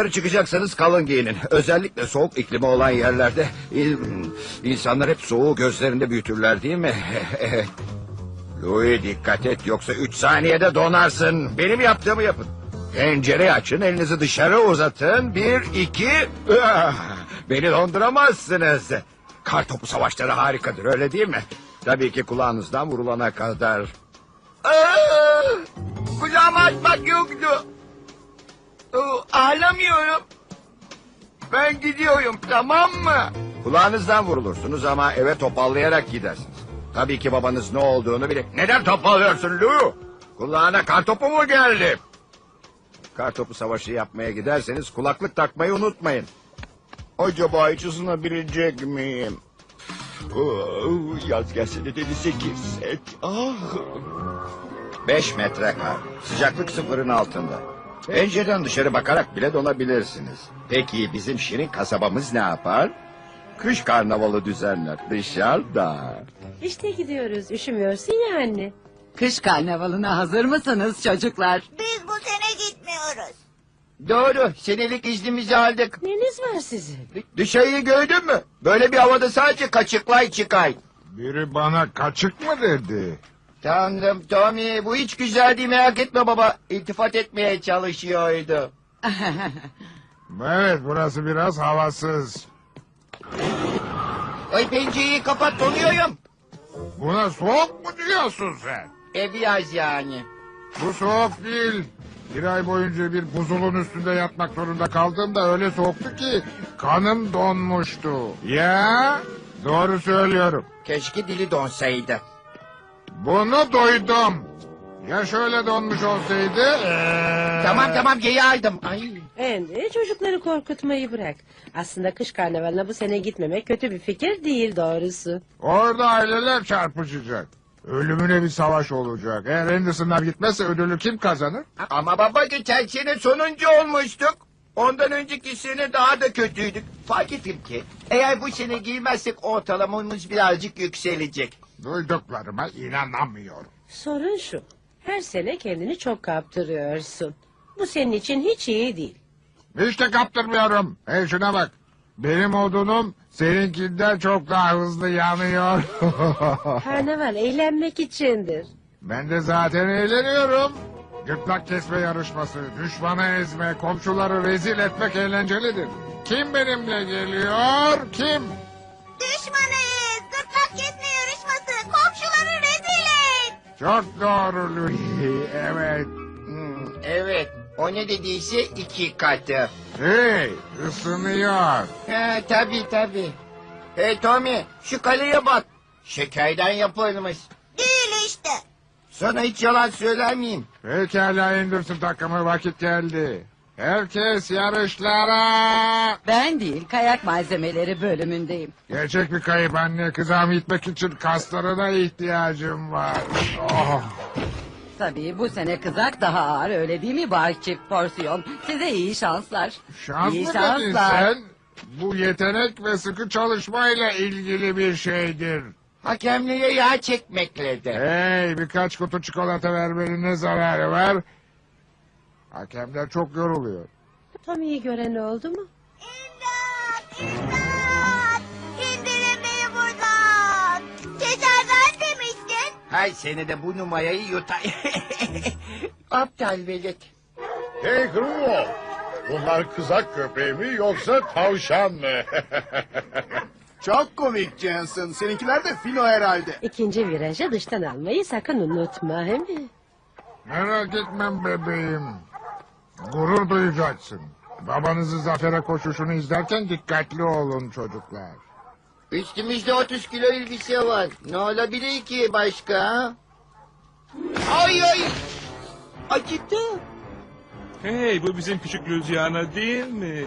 Dışarı çıkacaksanız kalın giyinin. Özellikle soğuk iklimi olan yerlerde in- insanlar hep soğuğu gözlerinde büyütürler değil mi? Louis dikkat et yoksa üç saniyede donarsın. Benim yaptığımı yapın. Pencereyi açın, elinizi dışarı uzatın. Bir, iki... Ah, Beni donduramazsınız. Kar topu savaşları harikadır öyle değil mi? Tabii ki kulağınızdan vurulana kadar. Aa, kulağımı açmak yoktu. Ağlamıyorum. Ben gidiyorum tamam mı? Kulağınızdan vurulursunuz ama eve topallayarak gidersiniz. Tabii ki babanız ne olduğunu bilir. Neden topallıyorsun Lou? Kulağına kartopu mu geldi? Kartopu savaşı yapmaya giderseniz kulaklık takmayı unutmayın. Acaba hiç ısınabilecek miyim? Yaz gelse de denize girsek. Ah. Beş metre kar. Sıcaklık sıfırın altında. Pencereden dışarı bakarak bile donabilirsiniz. Peki bizim şirin kasabamız ne yapar? Kış karnavalı düzenler dışarıda. İşte gidiyoruz. Üşümüyorsun ya anne. Kış karnavalına hazır mısınız çocuklar? Biz bu sene gitmiyoruz. Doğru senelik iznimizi aldık. Neniz var sizin? Dışarıyı gördün mü? Böyle bir havada sadece kaçıklay çıkay. Biri bana kaçık mı dedi? Tanrım Tommy bu hiç güzel değil merak etme baba. İltifat etmeye çalışıyordu. Evet burası biraz havasız. Ay pencereyi kapat donuyorum. Buna soğuk mu diyorsun sen? E biraz yani. Bu soğuk değil. Bir ay boyunca bir buzulun üstünde yatmak zorunda kaldığımda öyle soğuktu ki kanım donmuştu. Ya doğru söylüyorum. Keşke dili donsaydı. Bunu duydum. Ya şöyle donmuş olsaydı? ee, Tamam tamam geri aldım. Ay. Andy çocukları korkutmayı bırak. Aslında kış karnavalına bu sene gitmemek kötü bir fikir değil doğrusu. Orada aileler çarpışacak. Ölümüne bir savaş olacak. Eğer Anderson'lar gitmezse ödülü kim kazanır? Ama baba geçen sene sonuncu olmuştuk. Ondan önceki sene daha da kötüydük. Fark ettim ki eğer bu sene girmezsek ortalamamız birazcık yükselecek. Duyduklarıma inanamıyorum. Sorun şu. Her sene kendini çok kaptırıyorsun. Bu senin için hiç iyi değil. Hiç de kaptırmıyorum. Hey şuna bak. Benim odunum seninkinden çok daha hızlı yanıyor. Karnaval eğlenmek içindir. ben de zaten eğleniyorum. Gırtlak kesme yarışması, düşmanı ezme, komşuları rezil etmek eğlencelidir. Kim benimle geliyor? Kim? Düşmanıyız. Gırtlak kesme yarışması. Komşuları rezil et. Çok doğru Louis. Evet. Hmm, evet o ne dediyse iki katı. Hey, ısınıyor. He tabi tabi. Hey Tommy şu kaleye bak. Şekerden yapılmış. Değil işte. Sana hiç yalan söylemeyeyim. Pekala Anderson takımı vakit geldi. Herkes yarışlara. Ben değil kayak malzemeleri bölümündeyim. Gerçek bir kayıp anne kızağımı itmek için kaslarına ihtiyacım var. Oh. Tabii bu sene kızak daha ağır öyle değil mi Bay Çift Porsiyon? Size iyi şanslar. Şans iyi mı dedin sen? Bu yetenek ve sıkı çalışmayla ilgili bir şeydir. Hakemliğe yağ çekmekle de. Hey birkaç kutu çikolata vermenin ne zararı var? Hakemler çok yoruluyor. Tommy'yi gören oldu mu? İmdat! İmdat! İndirin beni buradan. Cezerden demiştin. Hay seni de bu numarayı yutay. Aptal velet. Hey Gruo! Bunlar kızak köpeği mi yoksa tavşan mı? Çok komik Jensen. Seninkiler de fino herhalde. İkinci virajı dıştan almayı sakın unutma he mi? Merak etmem bebeğim. Gurur duyacaksın. Babanızı zafere koşuşunu izlerken dikkatli olun çocuklar. Üstümüzde 30 kilo elbise var. Ne olabilir ki başka? ha? Ay ay. Acıdı. Hey bu bizim küçük Luciana değil mi?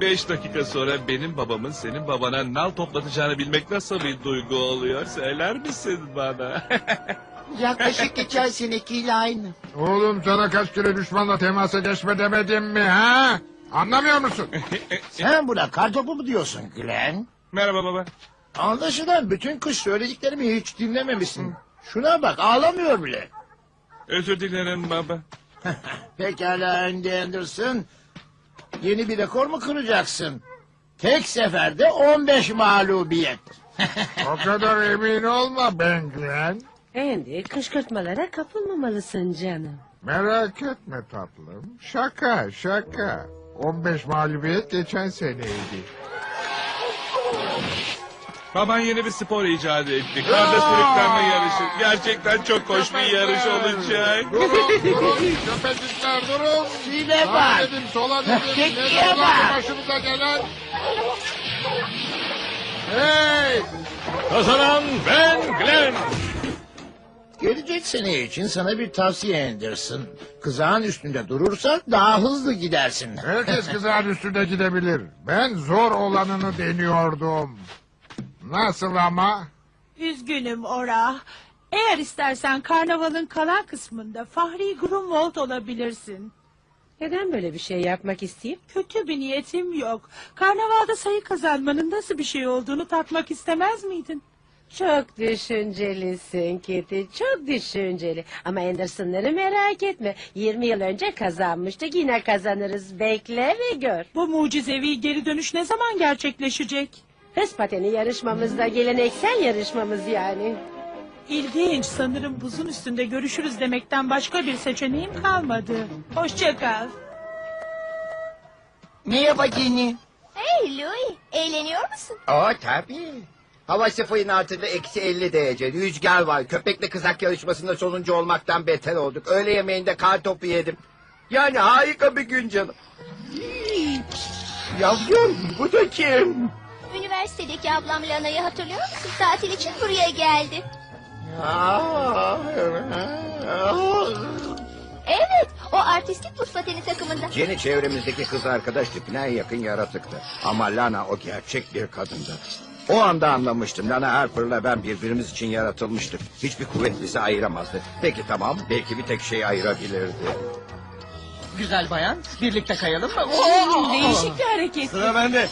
Beş dakika sonra benim babamın senin babana nal toplatacağını bilmek nasıl bir duygu oluyor? Söyler misin bana? Yaklaşık geçen senekiyle aynı. Oğlum sana kaç kere düşmanla temasa geçme demedim mi ha? Anlamıyor musun? Sen buna kartopu mu diyorsun Glenn? Merhaba baba. Anlaşılan bütün kış söylediklerimi hiç dinlememişsin. Şuna bak ağlamıyor bile. Özür dilerim baba. Pekala Andy Anderson. Yeni bir rekor mu kıracaksın? Tek seferde 15 mağlubiyet. O kadar emin olma Ben Glenn. Andy kışkırtmalara kapılmamalısın canım. Merak etme tatlım. Şaka şaka. 15 mağlubiyet geçen seneydi. Baban yeni bir spor icat etti. Karda sürüklenme yarışı. Gerçekten çok hoş bir yarış olacak. Durun durun köpecikler durun. Zile Sağa bak. dedim sola dedim. Ne Tekiye zaman bak. başımıza gelen? Hey! Kazanan Ben Glenn. Gelecek sene için sana bir tavsiye Anderson. Kızağın üstünde durursan daha hızlı gidersin. Herkes kızağın üstünde gidebilir. Ben zor olanını deniyordum. Nasıl ama? Üzgünüm Ora. Eğer istersen karnavalın kalan kısmında Fahri Grunwald olabilirsin. Neden böyle bir şey yapmak isteyeyim? Kötü bir niyetim yok. Karnavalda sayı kazanmanın nasıl bir şey olduğunu tatmak istemez miydin? Çok düşüncelisin Kitty, çok düşünceli. Ama Anderson'ları merak etme. 20 yıl önce kazanmıştık, yine kazanırız. Bekle ve gör. Bu mucizevi geri dönüş ne zaman gerçekleşecek? Hız pateni yarışmamızda geleneksel yarışmamız yani. İlginç. Sanırım buzun üstünde görüşürüz demekten başka bir seçeneğim kalmadı. Hoşça kal. Merhaba Jenny. Hey Louis, eğleniyor musun? Aa tabii. Hava sıfırın altında eksi 50 derece. Rüzgar var. Köpekle kızak yarışmasında sonuncu olmaktan beter olduk. Öğle yemeğinde kar topu yedim. Yani harika bir gün canım. Yavrum bu da kim? Üniversitedeki ablam Lana'yı hatırlıyor musun? Tatil için buraya geldi. Evet, o artistik buz pateni takımında. Jenny çevremizdeki kız arkadaş tipine en yakın yaratıktı. Ama Lana o gerçek bir kadındı. O anda anlamıştım. Lana Harper'la ben birbirimiz için yaratılmıştık. Hiçbir kuvvet bizi ayıramazdı. Peki tamam, belki bir tek şey ayırabilirdi. Güzel bayan, birlikte kayalım mı? Değişik bir hareket. Sıra bende.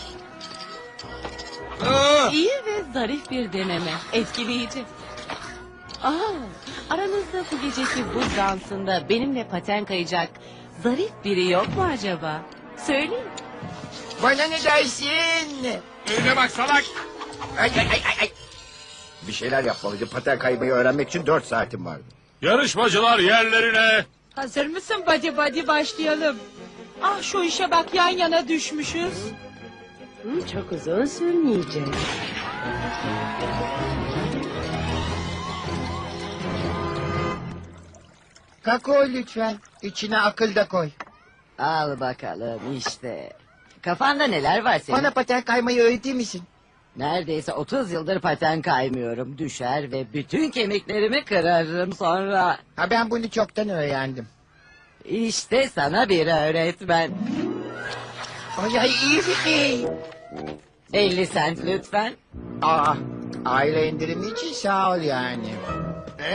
İyi ve zarif bir deneme. Etkileyici. Aa, aranızda bu geceki buz dansında benimle paten kayacak zarif biri yok mu acaba? Söyleyin. Bana ne dersin? Önüne bak salak. Ay ay ay ay. Bir şeyler yapmalıydı. Paten kaymayı öğrenmek için dört saatim vardı. Yarışmacılar yerlerine. Hazır mısın body body başlayalım. Ah şu işe bak yan yana düşmüşüz. Hı, çok uzun sürmeyecek. Kakao lütfen. İçine akıl da koy. Al bakalım işte. Kafanda neler var senin? Bana paten kaymayı öğretir misin? Neredeyse 30 yıldır paten kaymıyorum. Düşer ve bütün kemiklerimi kırarım sonra. Ha ben bunu çoktan öğrendim. İşte sana bir öğretmen. Ay ay iyi fikir. 50 sent lütfen. Aa, aile indirimi için sağ ol yani.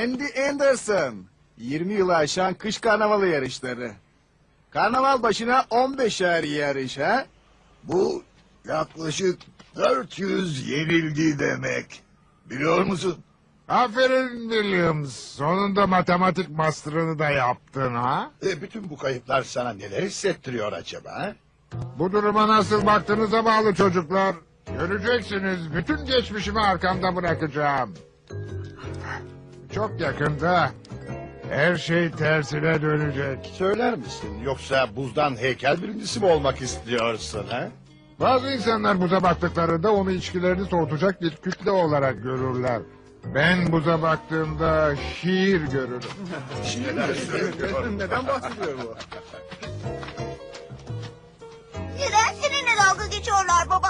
Andy Anderson. 20 yılı aşan kış karnavalı yarışları. Karnaval başına 15'er yarış ha? Bu yaklaşık 400 yenilgi demek. Biliyor musun? Aferin Williams. Sonunda matematik master'ını da yaptın ha? E, bütün bu kayıplar sana neler hissettiriyor acaba? ha? Bu duruma nasıl baktığınıza bağlı çocuklar. Göreceksiniz. Bütün geçmişimi arkamda bırakacağım. Çok yakında her şey tersine dönecek. Söyler misin yoksa buzdan heykel birincisi mi olmak istiyorsun ha? Bazı insanlar buza baktıklarında onu içkilerini soğutacak bir kütle olarak görürler. Ben buza baktığımda şiir görürüm. Neden bahsediyor bu? Neden seninle dalga geçiyorlar baba?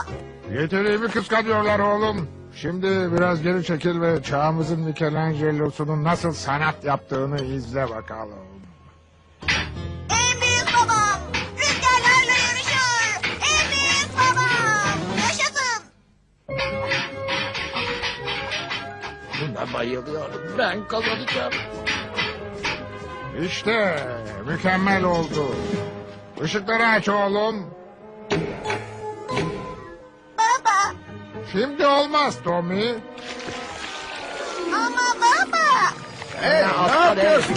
Yeteneğimi kıskanıyorlar oğlum. Şimdi biraz geri çekil ve çağımızın Michelangelo'sunun nasıl sanat yaptığını izle bakalım. Buna bayılıyorum. Ben kazanacağım. İşte mükemmel oldu. Işıkları aç oğlum. Baba, Şimdi olmaz Tommy. ama baba. Hey, ne yapıyorsun?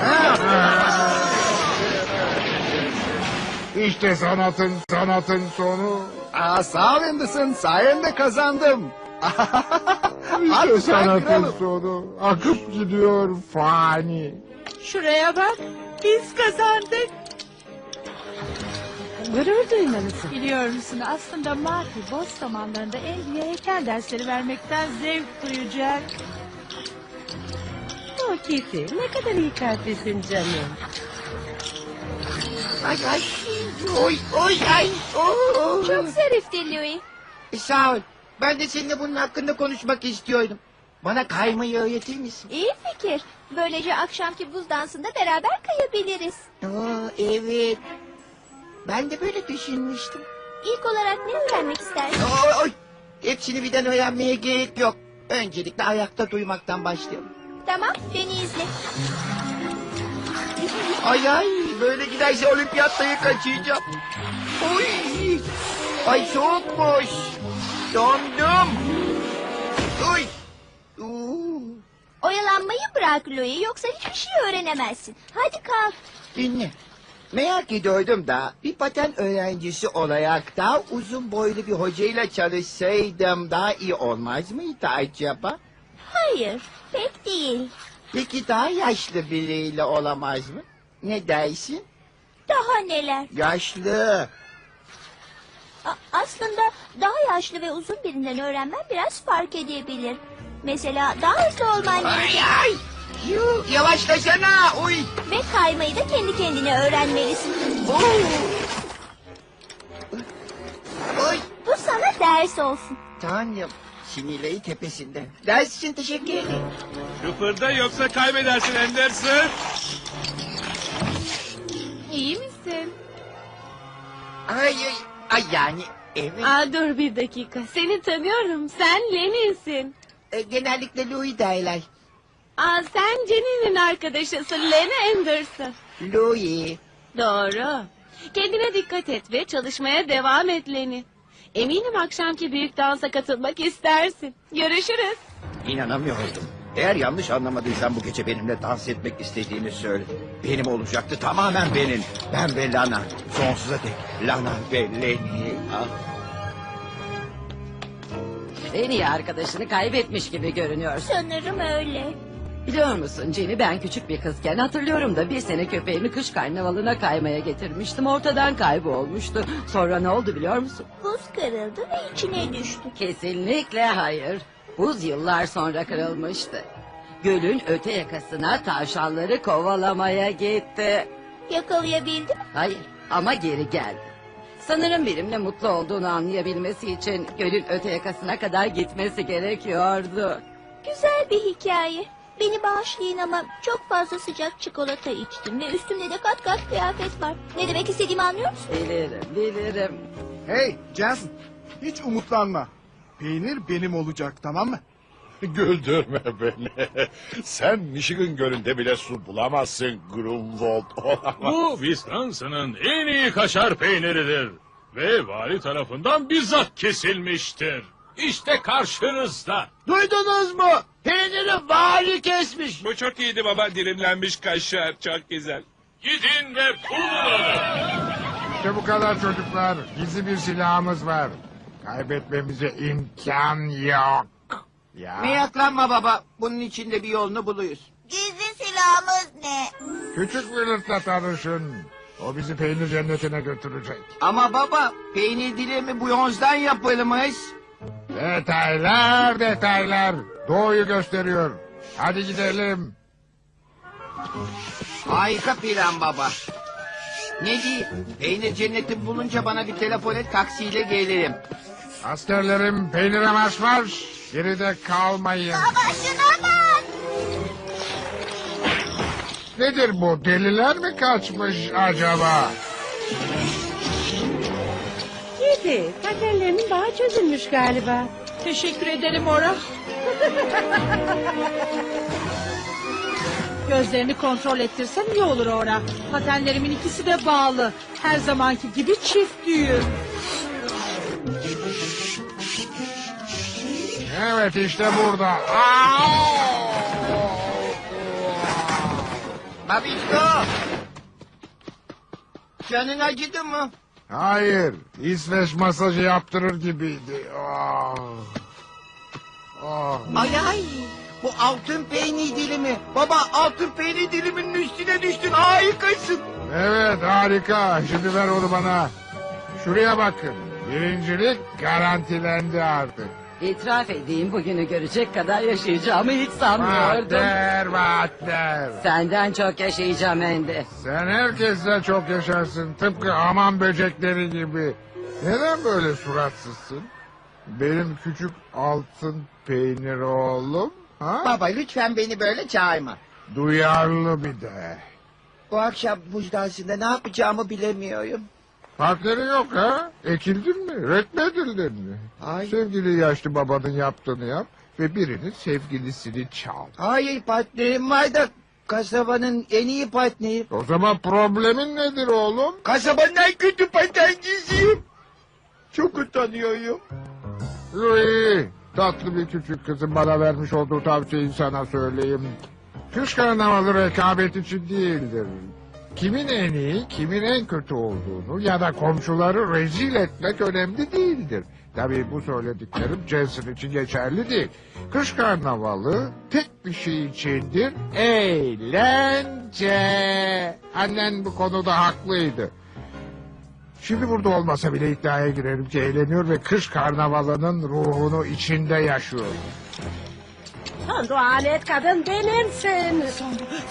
İşte sanatın sanatın sonu. Aa, sağ ol Anderson. Sayende kazandım. Artık ben sanatın kralım. sonu. Akıp gidiyor fani. Şuraya bak. Biz kazandık. Gurur duymalısın. Biliyor musun aslında Marty boş zamanlarında Andy'ye heykel dersleri vermekten zevk duyacak. Oh Kitty ne kadar iyi kalplisin canım. Ay ay. Oy oy ay. Oo. Çok zarifti Louis. Sağ ol. Ben de seninle bunun hakkında konuşmak istiyordum. Bana kaymayı öğretir misin? İyi fikir. Böylece akşamki buz dansında beraber kayabiliriz. Aa, evet. Ben de böyle düşünmüştüm. İlk olarak ne öğrenmek istersin? Oy, oy. Hepsini birden öğrenmeye gerek yok. Öncelikle ayakta duymaktan başlayalım. Tamam, beni izle. Ay ay böyle giderse olimpiyattayı kaçıracağım. Oy. Ay soğukmuş. Dondum. Oy. Oo. Oyalanmayı bırak Louis, yoksa hiçbir şey öğrenemezsin. Hadi kalk. Dinle. Merak ediyordum da bir paten öğrencisi olarak daha uzun boylu bir hocayla çalışsaydım daha iyi olmaz mıydı acaba? Hayır, pek değil. Peki daha yaşlı biriyle olamaz mı? Ne dersin? Daha neler? Yaşlı. A- aslında daha yaşlı ve uzun birinden öğrenmen biraz fark edebilir. Mesela daha hızlı olman Ay gerekir. ay. Yuh, yavaşlasana. Uy. Ve kaymayı da kendi kendine öğrenmelisin. Oo. Oy. Bu sana ders olsun. Tanrım. Sinirleri tepesinde. Ders için teşekkür ederim. Kıpırda yoksa kaybedersin Anderson. İyi misin? Ay ay. Ay yani evet. Aa, dur bir dakika. Seni tanıyorum. Sen Lenin'sin. E, genellikle Louis derler. Aa, sen Jenny'nin arkadaşısın. Lena Anderson. Louis. Doğru. Kendine dikkat et ve çalışmaya devam et Leni. Eminim akşamki büyük dansa katılmak istersin. Görüşürüz. İnanamıyordum. Eğer yanlış anlamadıysam bu gece benimle dans etmek istediğini söyle. Benim olacaktı tamamen benim. Ben ve Lana. Sonsuza dek Lana ve Lenny. Ah. En iyi arkadaşını kaybetmiş gibi görünüyorsun. Sanırım öyle. Biliyor musun Jenny ben küçük bir kızken hatırlıyorum da bir sene köpeğimi kış karnavalına kaymaya getirmiştim. Ortadan kaybolmuştu. Sonra ne oldu biliyor musun? Buz kırıldı ve içine düştü. Kesinlikle hayır. Buz yıllar sonra kırılmıştı. Gölün öte yakasına tavşanları kovalamaya gitti. Yakalayabildi mi? Hayır ama geri geldi. Sanırım benimle mutlu olduğunu anlayabilmesi için gölün öte yakasına kadar gitmesi gerekiyordu. Güzel bir hikaye. Beni bağışlayın ama çok fazla sıcak çikolata içtim ve üstümde de kat kat kıyafet var. Ne demek istediğimi anlıyor musun? Bilirim, bilirim. Hey Jensen. Hiç umutlanma. Peynir benim olacak tamam mı? Güldürme beni. Sen Michigan Gölü'nde bile su bulamazsın Grunwald. Olamaz. Bu Wisconsin'ın en iyi kaşar peyniridir. Ve vali tarafından bizzat kesilmiştir. İşte karşınızda. Duydunuz mu? Peyniri vali kesmiş. Bu çok iyiydi baba dilimlenmiş kaşar çok güzel. Gidin ve bulun İşte bu kadar çocuklar. Gizli bir silahımız var. Kaybetmemize imkan yok. Ya. Meraklanma baba. Bunun içinde bir yolunu buluyuz. Gizli silahımız ne? Küçük Willard'la tanışın. O bizi peynir cennetine götürecek. Ama baba peynir dilimi bu yonzdan yapılmış. Detaylar detaylar. Doğuyu gösteriyor. Hadi gidelim. Harika plan baba. Ne diyeyim? Peynir cenneti bulunca bana bir telefon et taksiyle gelirim. Askerlerim peynire marş marş. Geride kalmayın. Başına bak! Nedir bu? Deliler mi kaçmış acaba? Kitty patenlerinin bağı çözülmüş galiba. Teşekkür ederim Ora. Gözlerini kontrol ettirsem iyi olur Ora. Patenlerimin ikisi de bağlı. Her zamanki gibi çift düğüm. Evet işte burada. Aa! Babişko! Canın acıdı mı? Hayır. İsveç masajı yaptırır gibiydi. Ah. Ah. Ay ay. Bu altın peynir dilimi. Baba altın peynir diliminin üstüne düştün. Harikasın. Evet harika. Şimdi ver onu bana. Şuraya bakın. Birincilik garantilendi artık. İtiraf edeyim bugünü görecek kadar yaşayacağımı hiç sanmıyordum. Vaatler vaatler. Senden çok yaşayacağım Ender. Sen herkesle çok yaşarsın. Tıpkı aman böcekleri gibi. Neden böyle suratsızsın? Benim küçük altın peynir oğlum. Ha? Baba lütfen beni böyle çağırma. Duyarlı bir de. Bu akşam buz dansında ne yapacağımı bilemiyorum. Partnerin yok ha? Ekildin mi? Reddedildin mi? Ay. Sevgili yaşlı babanın yaptığını yap ve birinin sevgilisini çal. Hayır partnerim var da kasabanın en iyi partneri. O zaman problemin nedir oğlum? Kasabanın en kötü patencisiyim. Çok utanıyorum. Louis, tatlı bir küçük kızın bana vermiş olduğu tavsiyeyi sana söyleyeyim. Kış karnavalı rekabet için değildir. Kimin en iyi, kimin en kötü olduğunu ya da komşuları rezil etmek önemli değildir. Tabii bu söylediklerim Jensen için geçerli değil. Kış karnavalı tek bir şey içindir. Eğlence. Annen bu konuda haklıydı. Şimdi burada olmasa bile iddiaya girerim ki eğleniyor ve kış karnavalının ruhunu içinde yaşıyor. Tanrı alet kadın benimsin.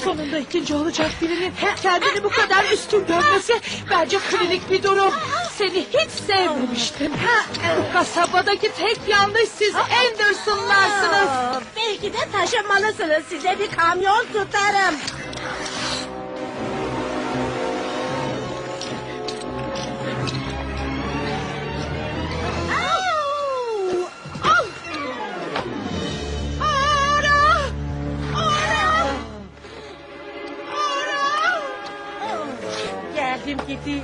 Sonunda ikinci olacak birinin kendini bu kadar üstün görmesi bence klinik bir durum. Seni hiç sevmemiştim. Bu kasabadaki tek yanlış siz Anderson'larsınız. Belki de taşınmalısınız. Size bir kamyon tutarım. Geldim Kitty.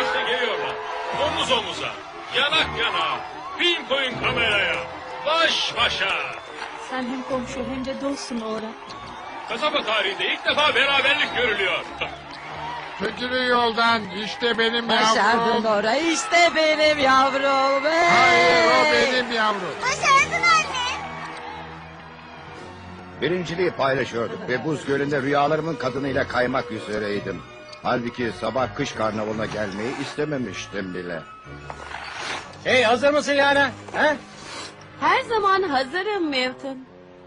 İşte geliyorlar. Omuz omuza. Yanak yana. Bin koyun kameraya. Baş başa. Sen hem komşu hem de dostsun Ora. Kasaba tarihinde ilk defa beraberlik görülüyor. Çekilin yoldan işte benim Başardın yavrum. Nora işte benim yavrum. Hey! Hayır o benim yavrum. Başardın anne. Birinciliği paylaşıyorduk ve buz gölünde rüyalarımın kadınıyla kaymak üzereydim. Halbuki sabah kış karnavalına gelmeyi istememiştim bile. Hey hazır mısın Yana? Ha? Her zaman hazırım Milton.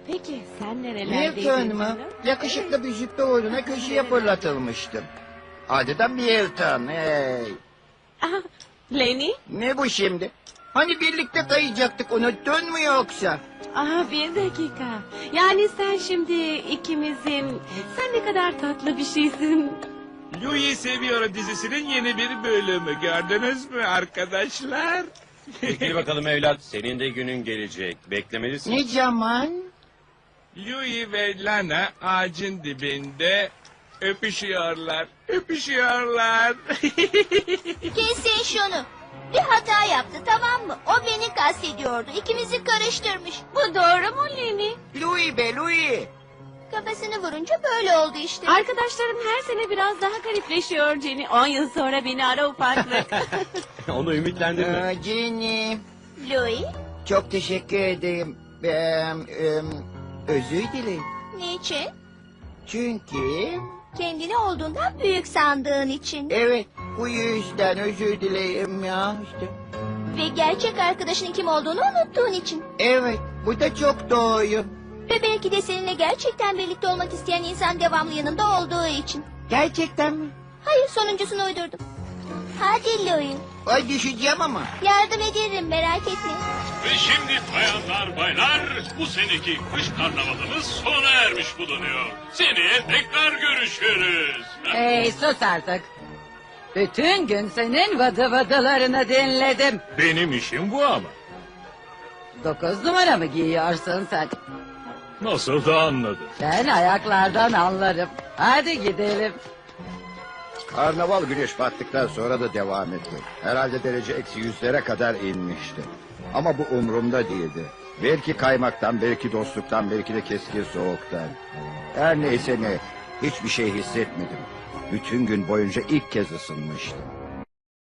Peki sen nerelerdeydin? Milton mu? canım? Yakışıklı bir züppe uğruna köşeye fırlatılmıştım. Adeta Milton hey. Aha, Lenny? Ne bu şimdi? Hani birlikte kayacaktık unuttun mu yoksa? Aha bir dakika. Yani sen şimdi ikimizin... Sen ne kadar tatlı bir şeysin. Louis Seviyor dizisinin yeni bir bölümü gördünüz mü arkadaşlar? Bekle bakalım evlat. Senin de günün gelecek. Beklemelisin. Ne zaman? Louis ve Lana ağacın dibinde öpüşüyorlar. Öpüşüyorlar. Kesin şunu. Bir hata yaptı tamam mı? O beni kastediyordu. İkimizi karıştırmış. Bu doğru mu Lenny? Louis be Louis. Kafasını vurunca böyle oldu işte. Arkadaşlarım her sene biraz daha garipleşiyor Jenny. 10 yıl sonra beni ara ufaklık. Onu ümitlendirme. Aa, Jenny. Louis, Çok teşekkür ederim. Ben, em, özür dilerim. niçin? Çünkü Kendini olduğundan büyük sandığın için. evet bu yüzden özür dilerim ya işte. Ve gerçek arkadaşının kim olduğunu unuttuğun için. Evet bu da çok doğru. Ve belki de seninle gerçekten birlikte olmak isteyen insan devamlı yanında olduğu için. Gerçekten mi? Hayır sonuncusunu uydurdum. Hadi Louis. Ay düşeceğim ama. Yardım ederim merak etme. Ve şimdi bayanlar baylar bu seneki kış karnavalımız sona ermiş bulunuyor. Seneye tekrar görüşürüz. Hey sus artık. Bütün gün senin vıdı vıdılarını dinledim. Benim işim bu ama. Dokuz numara mı giyiyorsun sen? Nasıl da anladın? Ben ayaklardan anlarım. Hadi gidelim. Karnaval güneş battıktan sonra da devam etti. Herhalde derece eksi yüzlere kadar inmişti. Ama bu umurumda değildi. Belki kaymaktan, belki dostluktan, belki de keskin soğuktan. Her neyse ne, hiçbir şey hissetmedim. Bütün gün boyunca ilk kez ısınmıştım.